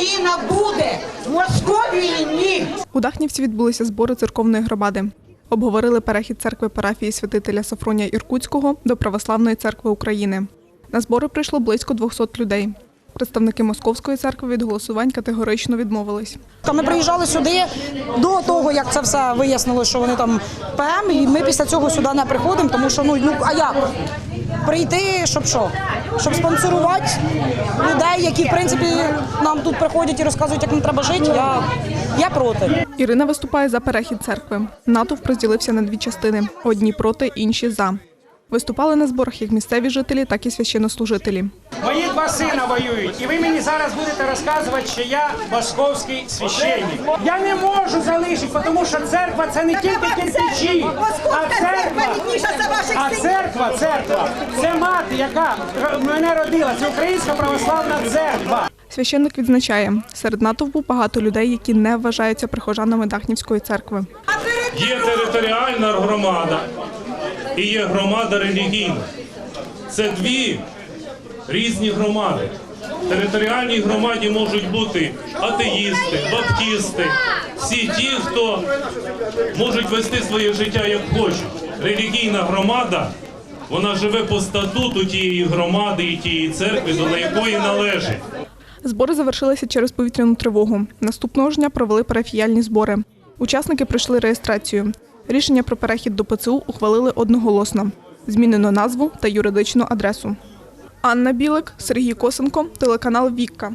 Україна буде, Московії ні. У Дахнівці відбулися збори церковної громади. Обговорили перехід церкви парафії святителя Сафронія Іркутського до Православної церкви України. На збори прийшло близько 200 людей. Представники Московської церкви від голосувань категорично відмовились. Ми приїжджали сюди до того, як це все вияснило, що вони там ПМ, і ми після цього сюди не приходимо, тому що ну, ну а як? Прийти, щоб що? Щоб спонсорувати людей, які в принципі нам тут приходять і розказують, як нам треба жити. Я, я проти. Ірина виступає за перехід церкви. Натовп розділився на дві частини: одні проти, інші за. Виступали на зборах як місцеві жителі, так і священнослужителі. Мої два сина воюють, і ви мені зараз будете розказувати, що я московський священник. Я не можу залишити, тому що церква це не тільки кирпичі, а церква, а церква, церква, це мати, яка мене родила, це українська православна церква. Священник відзначає, серед натовпу багато людей, які не вважаються прихожанами Дахнівської церкви. Є територіальна громада і є громада релігійна. Це дві різні громади. В територіальній громаді можуть бути атеїсти, баптісти, всі ті, хто можуть вести своє життя як хочуть. Релігійна громада, вона живе по статуту тієї громади і тієї церкви, до якої належить. Збори завершилися через повітряну тривогу. Наступного ж дня провели парафіяльні збори. Учасники пройшли реєстрацію. Рішення про перехід до ПЦУ ухвалили одноголосно. Змінено назву та юридичну адресу. Анна Білик, Сергій Косенко, телеканал Вікка.